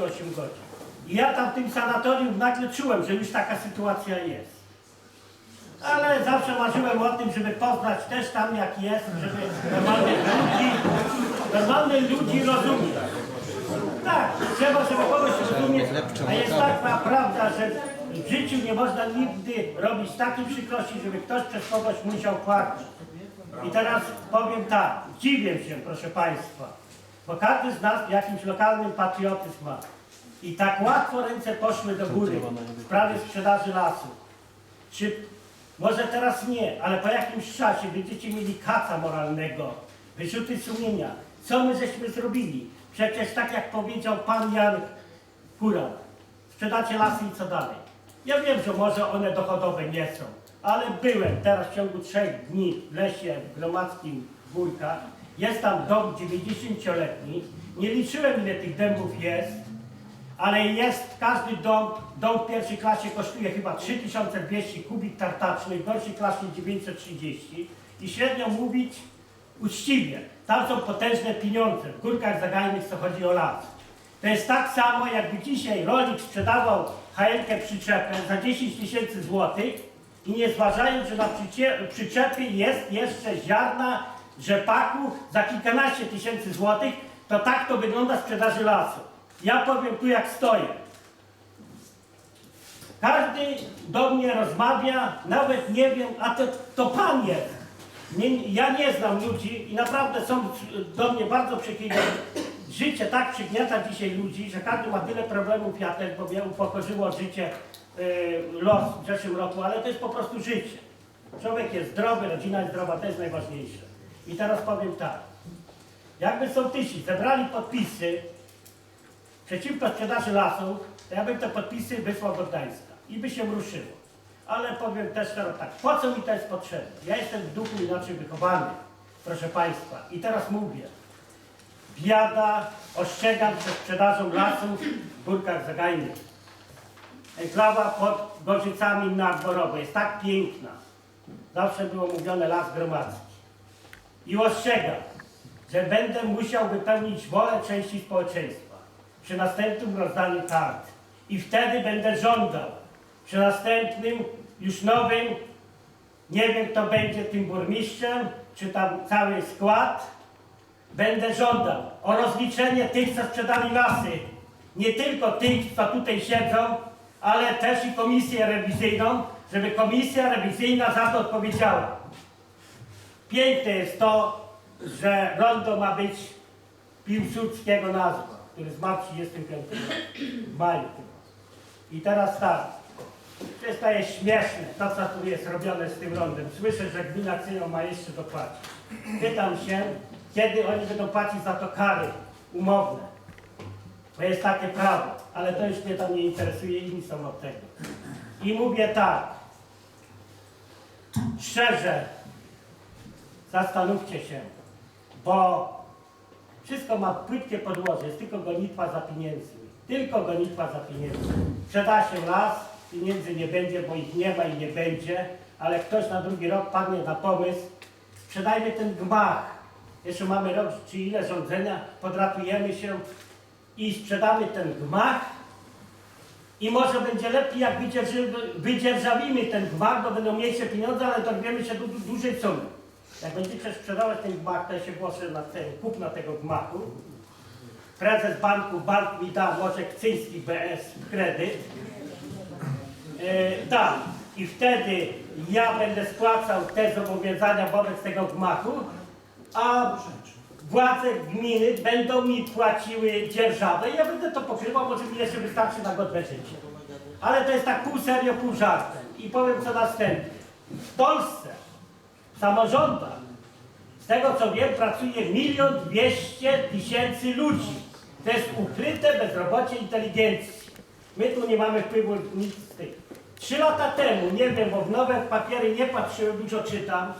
8 godzin. I ja tam w tym sanatorium nagle czułem, że już taka sytuacja jest. Ale zawsze marzyłem o tym, żeby poznać też tam jak jest, żeby normalnych ludzi, normalnych ludzi rozumieć. Tak, trzeba, żeby kogoś rozumieć, a jest taka prawda, że w życiu nie można nigdy robić takiej przykrości, żeby ktoś przez kogoś musiał płacić. I teraz powiem tak, dziwię się, proszę Państwa, bo każdy z nas jakimś lokalnym patriotyzm ma. I tak łatwo ręce poszły do góry w sprawie sprzedaży lasu. Czy może teraz nie, ale po jakimś czasie będziecie mieli kaca moralnego, wyrzuty sumienia. Co my żeśmy zrobili? Przecież tak jak powiedział pan Jan Kuran, sprzedacie lasy i co dalej? Ja wiem, że może one dochodowe nie są, ale byłem teraz w ciągu trzech dni w lesie w Gromadzkim w Górkach. Jest tam dom 90-letni. Nie liczyłem ile tych dębów jest, ale jest każdy dom, dom w pierwszej klasie kosztuje chyba 3200 kubik tartaczny, w gorszej klasie 930 i średnio mówić uczciwie, tam są potężne pieniądze, w górkach zagajnych co chodzi o las. To jest tak samo jakby dzisiaj rolnik sprzedawał HL-kę przyczepę za 10 tysięcy złotych i nie zważając, że na przyczepie jest jeszcze ziarna, rzepaku za kilkanaście tysięcy złotych, to tak to wygląda sprzedaży lasu. Ja powiem tu jak stoję. Każdy do mnie rozmawia, nawet nie wiem, a to, to pan jest. Nie, ja nie znam ludzi i naprawdę są do mnie bardzo przychylni. Życie tak przygniata dzisiaj ludzi, że każdy ma tyle problemów też, bo mnie upokorzyło życie, y, los w zeszłym roku, ale to jest po prostu życie. Człowiek jest zdrowy, rodzina jest zdrowa, to jest najważniejsze. I teraz powiem tak. Jakby sołtysi zebrali podpisy przeciwko sprzedaży lasów, to ja bym te podpisy wysłał do Gdańska i by się ruszyło. Ale powiem też teraz tak, po co mi to jest potrzebne? Ja jestem w duchu inaczej wychowany, proszę Państwa. I teraz mówię, biada, ostrzegam przed sprzedażą lasów w Górkach Zagajnych. Enklawa pod Gorzycami na Dworowo jest tak piękna. Zawsze było mówione las gromadzki. I ostrzegam, że będę musiał wypełnić wolę części społeczeństwa przy następnym rozdaniu kart. I wtedy będę żądał przy następnym, już nowym, nie wiem kto będzie tym burmistrzem, czy tam cały skład, będę żądał o rozliczenie tych, co sprzedali lasy. Nie tylko tych, co tutaj siedzą, ale też i komisję rewizyjną, żeby komisja rewizyjna za to odpowiedziała. Piękne jest to, że rondo ma być Piłsudskiego nazwa, który zmarł w 35 w maju. I teraz tak, jest śmieszne, to co tu jest robione z tym rondem. Słyszę, że gmina Cyją ma jeszcze dopłacić. Pytam się, kiedy oni będą płacić za to kary umowne. To jest takie prawo, ale to już mnie tam nie interesuje, inni są od tego. I mówię tak, szczerze, zastanówcie się, bo wszystko ma płytkie podłoże, jest tylko gonitwa za pieniędzmi. Tylko gonitwa za pieniędzmi. Sprzeda się las, pieniędzy nie będzie, bo ich nie ma i nie będzie, ale ktoś na drugi rok padnie na pomysł, sprzedajmy ten gmach. Jeszcze mamy rok czy ile rządzenia, podratujemy się i sprzedamy ten gmach i może będzie lepiej, jak wydzierżawimy ten gmach, bo będą mniejsze pieniądze, ale dorwiemy się do du dużej sumy. Jak będziecie sprzedawać ten gmach, to ja się głoszę na ten kupna tego gmachu. Prezes banku, bank mi da, może Kcyński BS kredyt. E, da. I wtedy ja będę spłacał te zobowiązania wobec tego gmachu, a władze gminy będą mi płaciły dzierżawę i ja będę to pokrywał, może mi jeszcze wystarczy na godne życie. Ale to jest tak pół serio, pół żartem. I powiem co następnie. W Polsce, samorządach, z tego co wiem, pracuje milion dwieście tysięcy ludzi. To jest ukryte bezrobocie inteligencji. My tu nie mamy wpływu nic z tych. Trzy lata temu, nie wiem, bo w nowe papiery nie patrzyłem, dużo czytam,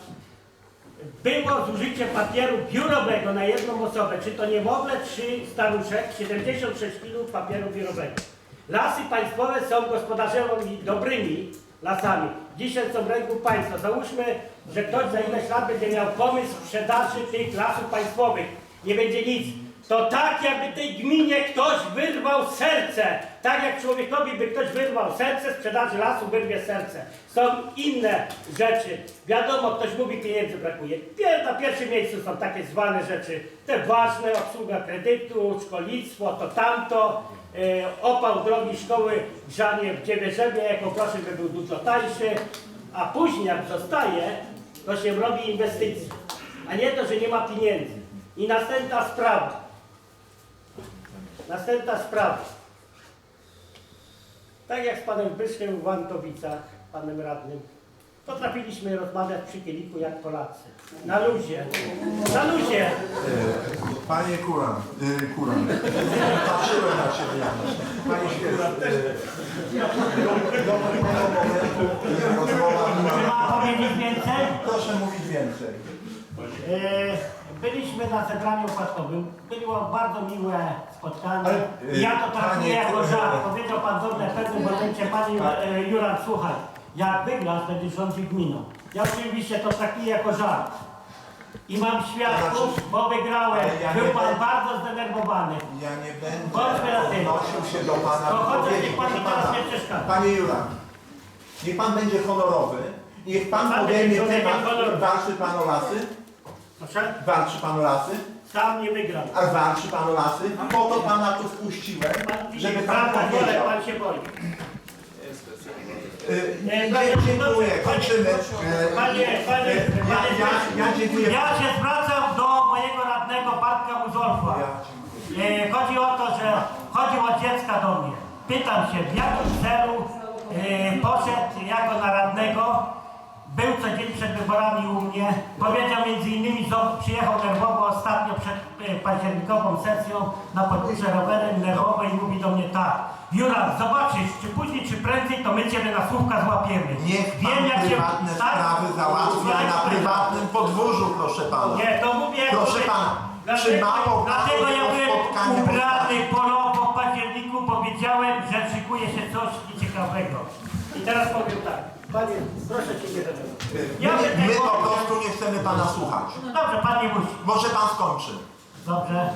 było zużycie papieru biurowego na jedną osobę, czy to niemowlę, czy staruszek, 76 kg papieru biurowego. Lasy państwowe są gospodarzami dobrymi lasami. Dzisiaj są w ręku państwa. Załóżmy, że ktoś za ileś lat będzie miał pomysł sprzedaży tych lasów państwowych. Nie będzie nic. To tak, jakby tej gminie ktoś wyrwał serce. Tak jak człowiekowi by ktoś wyrwał serce, sprzedaży lasu wyrwie serce. Są inne rzeczy. Wiadomo, ktoś mówi, pieniędzy brakuje. Na pierwszym miejscu są takie zwane rzeczy, te ważne, obsługa kredytu, szkolnictwo, to tamto, e, opał drogi szkoły, grzanie w Dziewierzewie, jako proszę by był dużo tańszy, a później jak zostaje, to się robi inwestycje, a nie to, że nie ma pieniędzy. I następna sprawa. Następna sprawa. Tak jak z panem Byszkiem w Wantowicach, panem radnym, potrafiliśmy rozmawiać przy kieliku jak Polacy. Na luzie. Na luzie. Panie Kuran, y, Kuran, patrzyłem na Ciebie Janusz. Panie Świeżo, y, do pewnego momentu rozmowa Czy była... ma powiedzieć więcej? Proszę mówić więcej. E, Byliśmy na zebraniu upadkowym. Było bardzo miłe spotkanie. Ale, e, ja to traktuję panie- jako żart. Powiedział pan dobrze w pewnym momencie, panie e, Juran, słuchaj, jak wygrasz, będziesz rządził gminą. Ja oczywiście to traktuję jako żart. I mam świadków, Znaczy- bo wygrałem. Ale ja Był nie pan będę- bardzo zdenerwowany. Ja nie będę na odnosił się do Pana To chodź, wypowiedzi. niech pan mi teraz pana. nie przeszkadza. Panie Juran, niech Pan będzie honorowy. Niech Pan Pan podejmie będzie człowiekiem temat, honoru. walczy Pan o lasy? Proszę? Walczy Pan o lasy? Sam nie wygram. A walczy Pan o lasy? Po to Pana tu wpuściłem, Pan widzi, żeby Pan prawda, wolę, powiedział. pan się boi. Y, Nie, dzie- panie- Dziękuję, panie- kończymy. Y, Panie, panie, y, Ja, panie, ja, ja dziękuję. Ja się zwracam do mojego radnego Bartka Muzolfa. Ja. E, chodzi o to, że chodzi o dziecka do mnie. Pytam się, w jakim celu e, poszedł jako na radnego, był co dzień przed wyborami u mnie, powiedział między innymi, że przyjechał nerwowo ostatnio przed e, październikową sesją na podwórze rowerem nerwowo i mówi do mnie tak, Jura, zobaczysz, czy później, czy prędzej, to my Ciebie na słówka złapiemy. Niech pan prywatne tak? sprawy załatwia na prywatnym podwórzu, proszę pana. Nie, to mówię jak Proszę mówię. pana, Dlatego- czy Dlatego ja byłem ubrany polowo w październiku, powiedziałem, że szykuje się coś nieciekawego. I teraz powiem tak. Panie, proszę Cię nie denerwować. My, Ja będę my po prostu nie chcemy pana słuchać. No dobrze, Pan nie musi. Może pan skończy. Dobrze.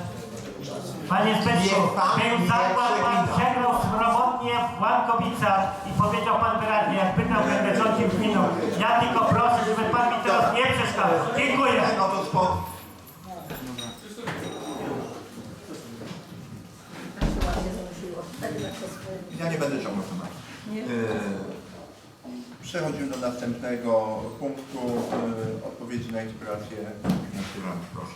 Panie Zbyszku, pan był zakład, Pan przegrał swobodnie w Łankowicach i powiedział Pan wyraźnie, jak wygrał, będę rządził gminą. Ja tylko proszę, żeby Pan mi teraz nie przeszkadzał. Dziękuję. No to. Ja nie będę ciągnął tematu. Przechodzimy do następnego punktu y, odpowiedzi na interpelację. Proszę.